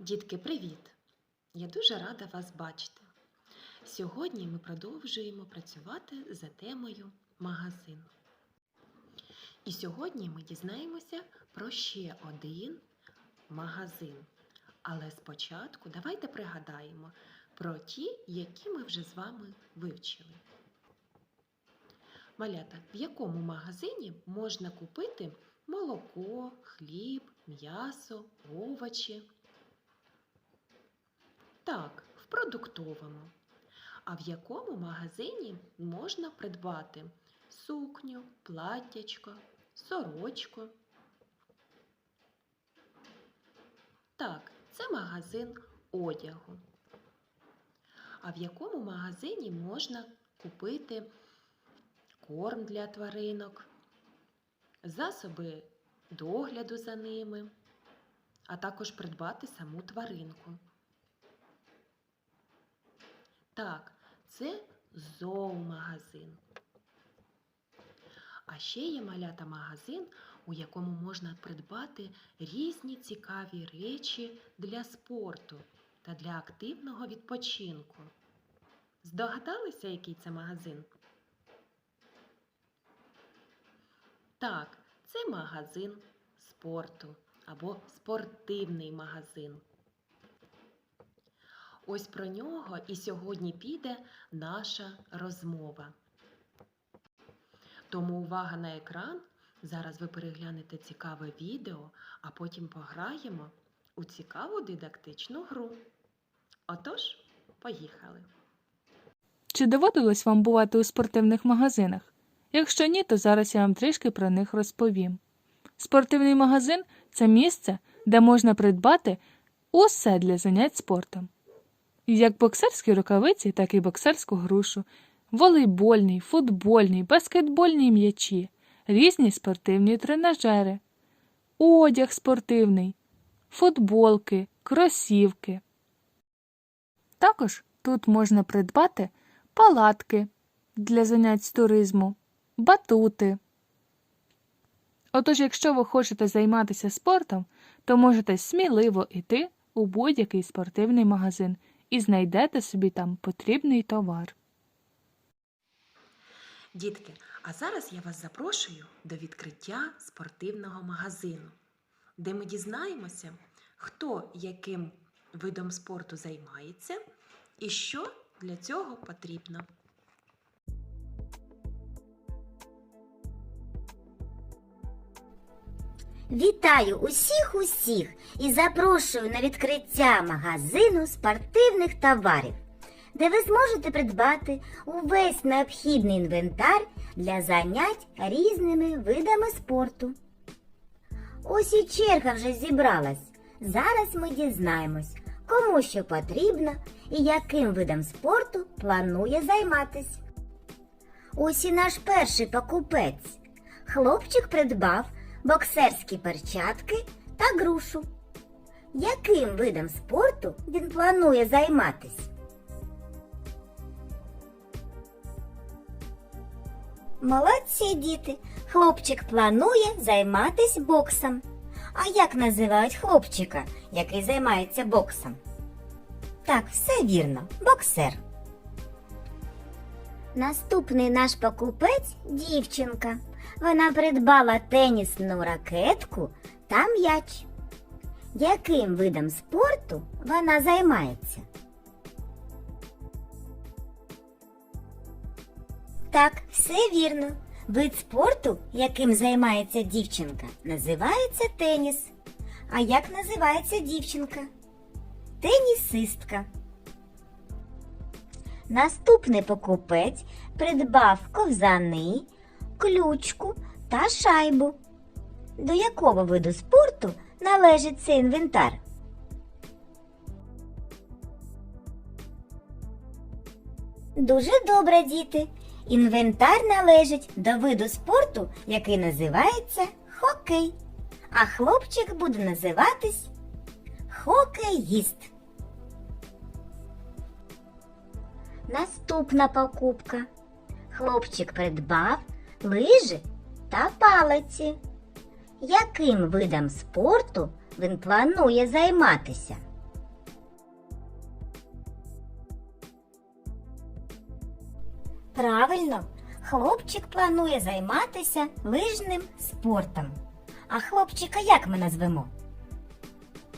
Дітки, привіт! Я дуже рада вас бачити. Сьогодні ми продовжуємо працювати за темою магазин. І сьогодні ми дізнаємося про ще один магазин. Але спочатку давайте пригадаємо про ті, які ми вже з вами вивчили. Малята, в якому магазині можна купити молоко, хліб, м'ясо, овочі? Так, в продуктовому. А в якому магазині можна придбати сукню, платтячко, сорочку? Так, це магазин одягу. А в якому магазині можна купити корм для тваринок, засоби догляду за ними, а також придбати саму тваринку? Так, це зоомагазин. А ще є малята магазин, у якому можна придбати різні цікаві речі для спорту та для активного відпочинку. Здогадалися, який це магазин? Так, це магазин спорту або спортивний магазин. Ось про нього і сьогодні піде наша розмова. Тому увага на екран. Зараз ви переглянете цікаве відео, а потім пограємо у цікаву дидактичну гру. Отож, поїхали! Чи доводилось вам бувати у спортивних магазинах? Якщо ні, то зараз я вам трішки про них розповім. Спортивний магазин це місце, де можна придбати усе для занять спортом. Як боксерські рукавиці, так і боксерську грушу, волейбольний, футбольний, баскетбольні м'ячі, різні спортивні тренажери, одяг спортивний, футболки, кросівки. Також тут можна придбати палатки для занять туризму, батути. Отож, якщо ви хочете займатися спортом, то можете сміливо йти у будь-який спортивний магазин і знайдете собі там потрібний товар. Дітки, а зараз я вас запрошую до відкриття спортивного магазину, де ми дізнаємося, хто яким видом спорту займається і що для цього потрібно. Вітаю усіх усіх і запрошую на відкриття магазину спортивних товарів, де ви зможете придбати увесь необхідний інвентар для занять різними видами спорту. Ось і черга вже зібралась. Зараз ми дізнаємось, кому що потрібно і яким видом спорту планує займатись. Ось і наш перший покупець. Хлопчик придбав боксерські перчатки та грушу. Яким видом спорту він планує займатись? Молодці діти! Хлопчик планує займатись боксом. А як називають хлопчика, який займається боксом? Так, все вірно, боксер. Наступний наш покупець дівчинка. Вона придбала тенісну ракетку та м'яч. Яким видом спорту вона займається? Так, все вірно. Вид спорту, яким займається дівчинка, називається теніс. А як називається дівчинка? Тенісистка. Наступний покупець придбав ковзани, ключку та шайбу. До якого виду спорту належить цей інвентар? Дуже добре, діти. Інвентар належить до виду спорту, який називається хокей. А хлопчик буде називатись хокеїст. наступна покупка. Хлопчик придбав лижі та палиці. Яким видом спорту він планує займатися? Правильно, хлопчик планує займатися лижним спортом. А хлопчика як ми назвемо?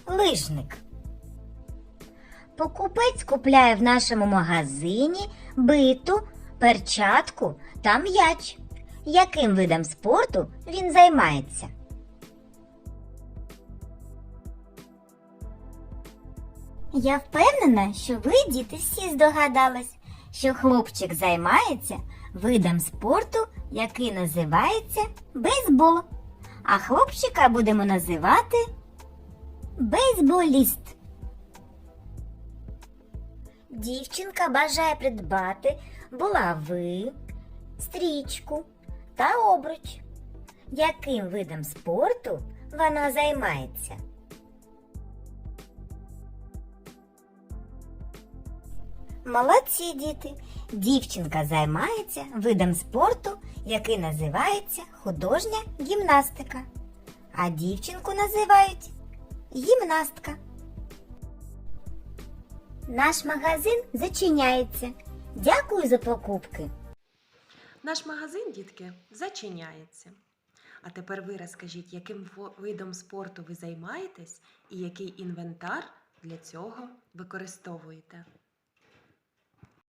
Лижник. Покупець купляє в нашому магазині биту, перчатку та м'яч. Яким видом спорту він займається? Я впевнена, що ви, діти, всі здогадались, що хлопчик займається видом спорту, який називається бейсбол. А хлопчика будемо називати бейсболіст. Дівчинка бажає придбати булави, стрічку та обруч. Яким видом спорту вона займається? Молодці діти! Дівчинка займається видом спорту, який називається художня гімнастика. А дівчинку називають гімнастка. Наш магазин зачиняється. Дякую за покупки. Наш магазин, дітки, зачиняється. А тепер ви розкажіть, яким видом спорту ви займаєтесь і який інвентар для цього використовуєте.